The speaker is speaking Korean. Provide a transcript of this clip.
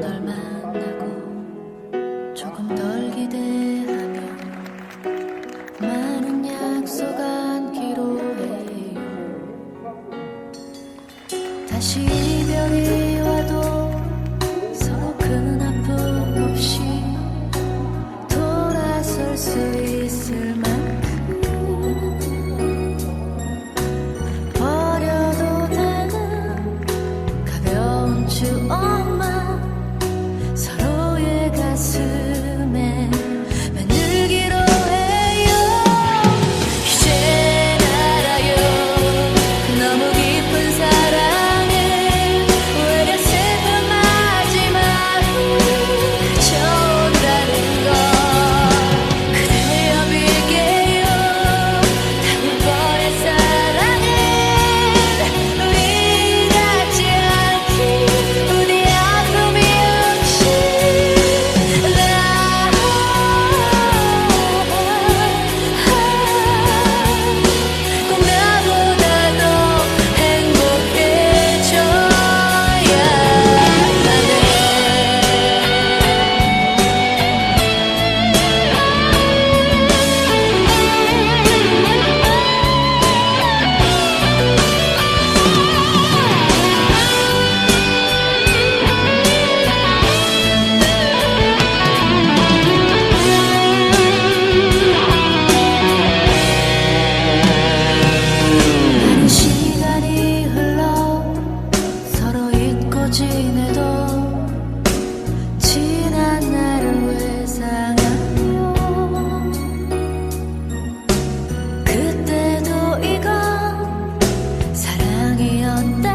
널 만나고 조금 덜 기대하며 많은 약속 안기로 해요. 다시 的